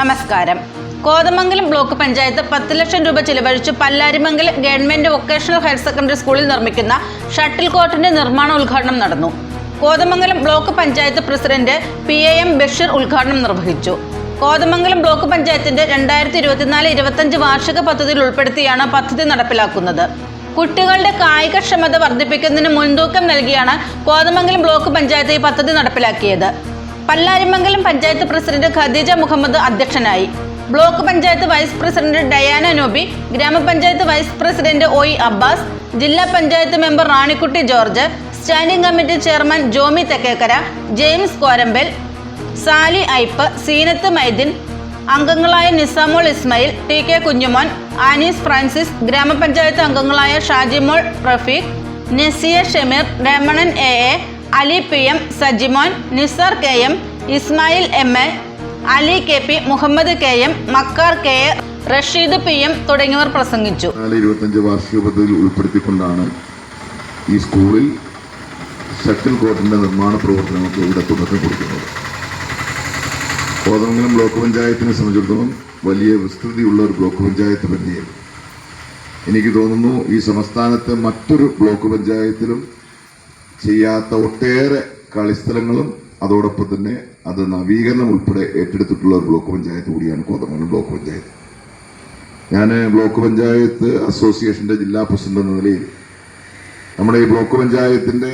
നമസ്കാരം. കോതമംഗലം ബ്ലോക്ക് പഞ്ചായത്ത് പത്ത് ലക്ഷം രൂപ ചിലവഴിച്ച് Pallarimangalam government vocational higher secondary സ്കൂളിൽ നിർമ്മിക്കുന്ന ഷട്ടിൽ കോർട്ടിന്റെ നിർമ്മാണ ഉദ്ഘാടനം നടന്നു. Kothamangalam block panchayat president P A M Basheer ഉദ്ഘാടനം നിർവഹിച്ചു. കോതമംഗലം ബ്ലോക്ക് പഞ്ചായത്തിന്റെ രണ്ടായിരത്തി ഇരുപത്തിനാല് ഇരുപത്തഞ്ച് വാർഷിക പദ്ധതിയിൽ ഉൾപ്പെടുത്തിയാണ് പദ്ധതി നടപ്പിലാക്കുന്നത്. കുട്ടികളുടെ കായികക്ഷമത വർദ്ധിപ്പിക്കുന്നതിന് മുൻതൂക്കം നൽകിയാണ് കോതമംഗലം ബ്ലോക്ക് പഞ്ചായത്ത് ഈ പദ്ധതി നടപ്പിലാക്കിയത്. പല്ലാരിമംഗലം പഞ്ചായത്ത് പ്രസിഡന്റ് ഖദീജ മുഹമ്മദ് അധ്യക്ഷനായി. Block panchayat vice president Diana Noby grama panchayat vice president O E Abbas ജില്ലാ panchayat member Ranikutty George standing committee chairman Jomy Thekkekkara James Korambal Sally Aipe Seenath Maidin അംഗങ്ങളായ Nisamol Ismail T K Kunjumon Annies Francis grama panchayat അംഗങ്ങളായ Shajimol Rafeeq Nasiya Shameer Ramanan A A Ali P M Sajimon Nisar K M Ismail M A Ali K P Muhammad K M Makkar K A Rasheed P M തുടങ്ങിയവർ പ്രസംഗിച്ചു. ഇരുപത്തഞ്ച് വാർഷിക പദ്ധതിയിൽ ഉൾപ്പെടുത്തിക്കൊണ്ടാണ് ഈ സ്കൂളിൽ shuttle കോർട്ടിന്റെ നിർമ്മാണ പ്രവർത്തനങ്ങൾക്ക് ഇവിടെ തുടക്കം കൊടുക്കുന്നത് കോതമംഗലം ബ്ലോക്ക് പഞ്ചായത്തിനെ സംബന്ധിച്ചിടത്തോളം വലിയ വിസ്തൃതിയുള്ള ഒരു ബ്ലോക്ക് പഞ്ചായത്ത് തന്നെയാണ് എനിക്ക് തോന്നുന്നു ഈ സംസ്ഥാനത്തെ മറ്റൊരു ബ്ലോക്ക് പഞ്ചായത്തിലും ചെയ്യാത്ത ഒട്ടേറെ കളിസ്ഥലങ്ങളും അതോടൊപ്പം തന്നെ അത് നവീകരണം ഉൾപ്പെടെ ഏറ്റെടുത്തിട്ടുള്ള ഒരു ബ്ലോക്ക് പഞ്ചായത്ത് കൂടിയാണ് കോതമംഗലം ബ്ലോക്ക് പഞ്ചായത്ത്. ഞാൻ ബ്ലോക്ക് പഞ്ചായത്ത് അസോസിയേഷന്റെ ജില്ലാ പ്രസിഡന്റ് എന്ന നിലയിൽ നമ്മുടെ ഈ ബ്ലോക്ക് പഞ്ചായത്തിന്റെ